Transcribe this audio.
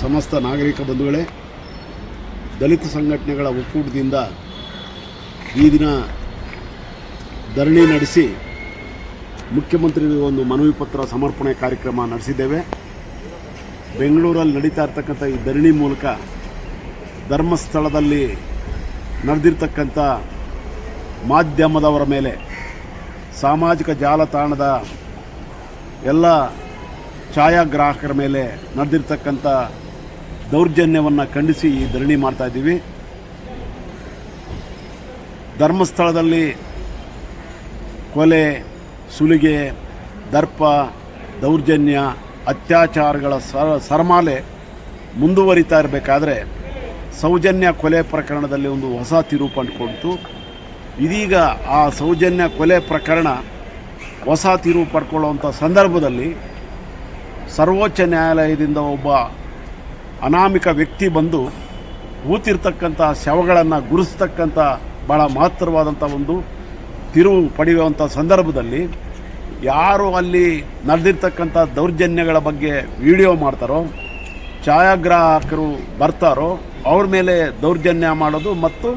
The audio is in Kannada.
ಸಮಸ್ತ ನಾಗರಿಕ ಬಂಧುಗಳೇ, ದಲಿತ ಸಂಘಟನೆಗಳ ಒಕ್ಕೂಟದಿಂದ ಈ ದಿನ ಧರಣಿ ನಡೆಸಿ ಮುಖ್ಯಮಂತ್ರಿಗಳಿಗೆ ಒಂದು ಮನವಿ ಪತ್ರ ಸಮರ್ಪಣೆ ಕಾರ್ಯಕ್ರಮ ನಡೆಸಿದ್ದೇವೆ. ಬೆಂಗಳೂರಲ್ಲಿ ನಡೀತಾ ಇರ್ತಕ್ಕಂಥ ಈ ಧರಣಿ ಮೂಲಕ ಧರ್ಮಸ್ಥಳದಲ್ಲಿ ನಡೆದಿರ್ತಕ್ಕಂಥ ಮಾಧ್ಯಮದವರ ಮೇಲೆ, ಸಾಮಾಜಿಕ ಜಾಲತಾಣದ ಎಲ್ಲ ಛಾಯಾಗ್ರಾಹಕರ ಮೇಲೆ ನಡೆದಿರ್ತಕ್ಕಂಥ ದೌರ್ಜನ್ಯವನ್ನು ಖಂಡಿಸಿ ಈ ಧರಣಿ ಮಾಡ್ತಾ ಇದ್ದೀವಿ. ಧರ್ಮಸ್ಥಳದಲ್ಲಿ ಕೊಲೆ, ಸುಲಿಗೆ, ದರ್ಪ, ದೌರ್ಜನ್ಯ, ಅತ್ಯಾಚಾರಗಳ ಸರ, ಸರಮಾಲೆ ಮುಂದುವರಿತಾ ಇರಬೇಕಾದ್ರೆ ಸೌಜನ್ಯ ಕೊಲೆ ಪ್ರಕರಣದಲ್ಲಿ ಒಂದು ಹೊಸ ತಿರುವು ಪಡ್ಕೊಳ್ತು ಇದೀಗ ಆ ಸೌಜನ್ಯ ಕೊಲೆ ಪ್ರಕರಣ ಹೊಸ ತಿರುವು ಪಡ್ಕೊಳ್ಳುವಂಥ ಸಂದರ್ಭದಲ್ಲಿ ಸರ್ವೋಚ್ಚ ನ್ಯಾಯಾಲಯದಿಂದ ಒಬ್ಬ ಅನಾಮಿಕ ವ್ಯಕ್ತಿ ಬಂದು ಊತಿರ್ತಕ್ಕಂಥ ಶವಗಳನ್ನು ಗುರುಸ್ತಕ್ಕಂಥ ಭಾಳ ಮಹತ್ತರವಾದಂಥ ಒಂದು ತಿರುವು ಪಡೆಯುವಂಥ ಸಂದರ್ಭದಲ್ಲಿ ಯಾರು ಅಲ್ಲಿ ನಡೆದಿರ್ತಕ್ಕಂಥ ದೌರ್ಜನ್ಯಗಳ ಬಗ್ಗೆ ವಿಡಿಯೋ ಮಾಡ್ತಾರೋ, ಛಾಯಾಗ್ರಾಹಕರು ಬರ್ತಾರೋ, ಅವ್ರ ಮೇಲೆ ದೌರ್ಜನ್ಯ ಮಾಡೋದು ಮತ್ತು